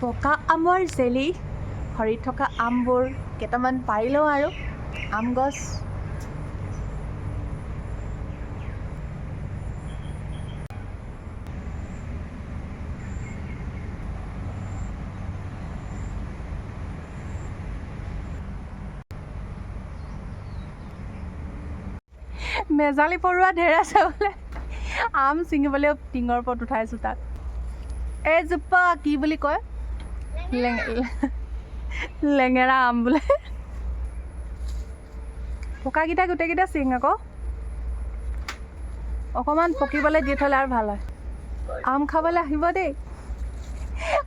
পকা আমৰ জেলি সৰি থকা আমবোৰ কেইটামান পাৰি লওঁ আৰু। আম গছ। মেজালি পৰুৱা ঢেৰ আছে বোলে আম ছিঙিবলৈ টিঙৰ ওপৰত উঠাইছোঁ তাত। এইজোপা কি বুলি কয়? লেঙেৰা আম বোলে পকাকেইটা গোটেইকেইটা চিং আকৌ অকণমান পকিবলৈ দি থ'লে আৰু ভাল হয়। আম খাবলৈ আহিব দেই।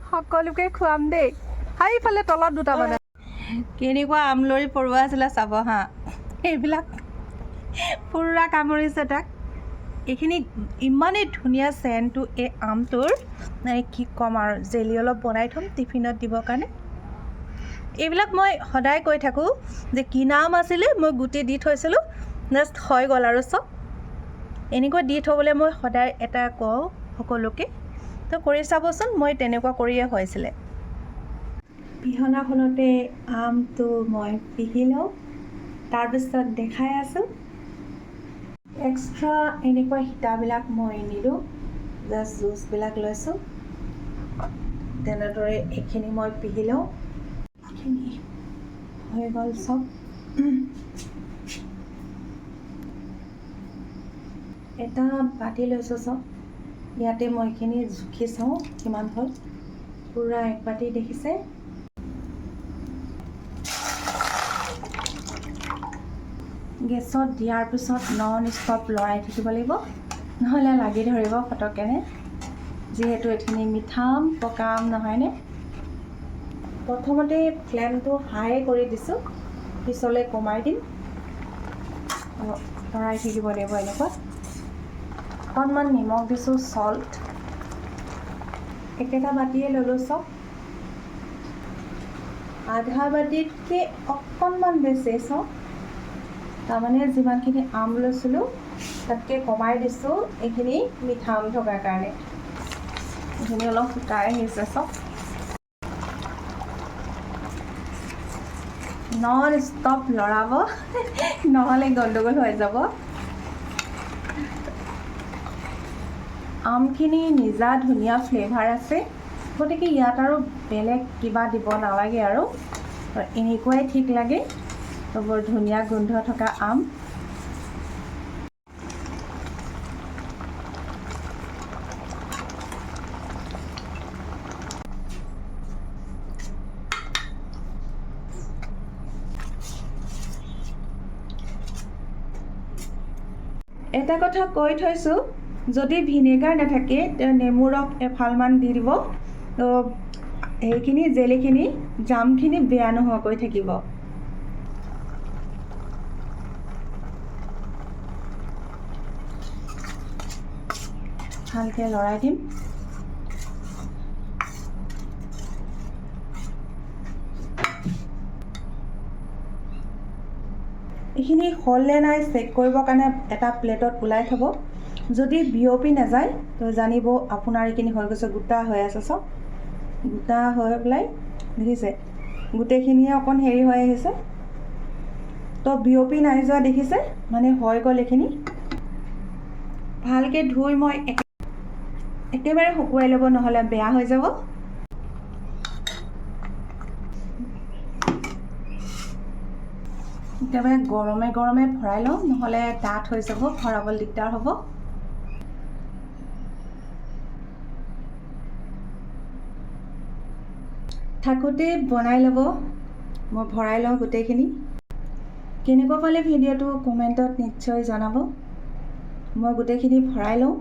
সকলোকে খুৱাম দেই। সেইফালে তলত দুটামান কেনেকুৱা আমলৰি পৰুৱা আছিলে চাব হা। এইবিলাক পুৰা কামুৰিছে তাক। এইখিনি ইমানেই ধুনীয়া চেণ্টটো এই আমটোৰ। মানে কি ক'ম আৰু জেলি অলপ বনাই থ'ম টিফিনত দিবৰ কাৰণে। এইবিলাক মই সদায় কৈ থাকোঁ যে কিনা আম আছিলে মই গুটি দি থৈছিলোঁ জাষ্ট হৈ গ'ল আৰু চব। এনেকুৱা দি থ'বলৈ মই সদায় এটা কওঁ সকলোকে তো কৰি চাবচোন মই তেনেকুৱা কৰিয়ে হৈছিলে পিহনাখনতে আমটো মই পিহি লওঁ তাৰপিছত দেখাই আছোঁ। এক্সট্ৰা এনেকুৱা সীতাবিলাক মই নিদিওঁ। জাষ্ট জুচবিলাক লৈছোঁ। তেনেদৰে এইখিনি মই পিহি লওঁ। হৈ গ'ল চব। এটা বাতি লৈছোঁ চব। ইয়াতে মই এইখিনি জুখি চাওঁ, কিমান হ'ল। পূৰা এক বাতি দেখিছে। গেছত দিয়াৰ পিছত নন ষ্টপ লৰাই থাকিব লাগিব। নহ'লে লাগি ধৰিব ফটকেনে যিহেতু এইখিনি মিঠা আম পকা আম নহয়নে? প্ৰথমতে ফ্লেমটো হাই কৰি দিছোঁ। পিছলৈ কমাই দিম। লৰাই থাকিব লাগিব এনেকুৱা। অকণমান নিমখ দিছোঁ চল্ট। একেটা বাতিয়ে ল'লোঁ চব। আধা বাতিতকৈ অকণমান বেছি চব। তাৰমানে যিমানখিনি আম লৈছিলোঁ তাতকৈ কমাই দিছোঁ এইখিনি মিঠা আম থকাৰ কাৰণে। এইখিনি অলপ শুকাই আহিছে চব। নন ষ্টপ লৰাব। নহ'লে গণ্ডগোল হৈ যাব। আমখিনি নিজা ধুনীয়া ফ্লেভাৰ আছে। গতিকে ইয়াত আৰু বেলেগ কিবা দিব নালাগে আৰু। এনেকুৱাই ঠিক লাগে। বৰ ধুনীয়া গোন্ধ থকা আম। এটা কথা কৈ থৈছোঁ, যদি ভিনেগাৰ নাথাকে নেমু ৰস এফালমান দি দিব। সেইখিনি, জেলিখিনি, জামখিনি বেয়া নোহোৱাকৈ থাকিব। ভালকৈ লৰাই দিম। এইখিনি হ'ল নে নাই চেক কৰিবৰ কাৰণে এটা প্লেটত ওলাই থ'ব। যদি বিয়পি নাযায়, তো জানিব আপোনাৰ এইখিনি হৈ গৈছে, গোটা হৈ আছে চব। গোটা হৈ পেলাই, দেখিছে, গোটেইখিনিয়ে অকণ হেৰি হৈ আহিছে। তো বিয়পি নাই যোৱা দেখিছে মানে হৈ গ'ল এইখিনি। ভালকৈ ধুই মই একেবাৰে শুকুৱাই ল'ব নহ'লে বেয়া হৈ যাব। একেবাৰে গৰমে গৰমে ভৰাই লওঁ নহ'লে ডাঠ হৈ যাব ভৰাবলৈ দিগদাৰ হ'ব। থাকোঁতে বনাই ল'ব মই ভৰাই লওঁ গোটেইখিনি। কেনেকুৱা পালে ভিডিঅ'টো কমেণ্টত নিশ্চয় জনাব। মই গোটেইখিনি ভৰাই লওঁ।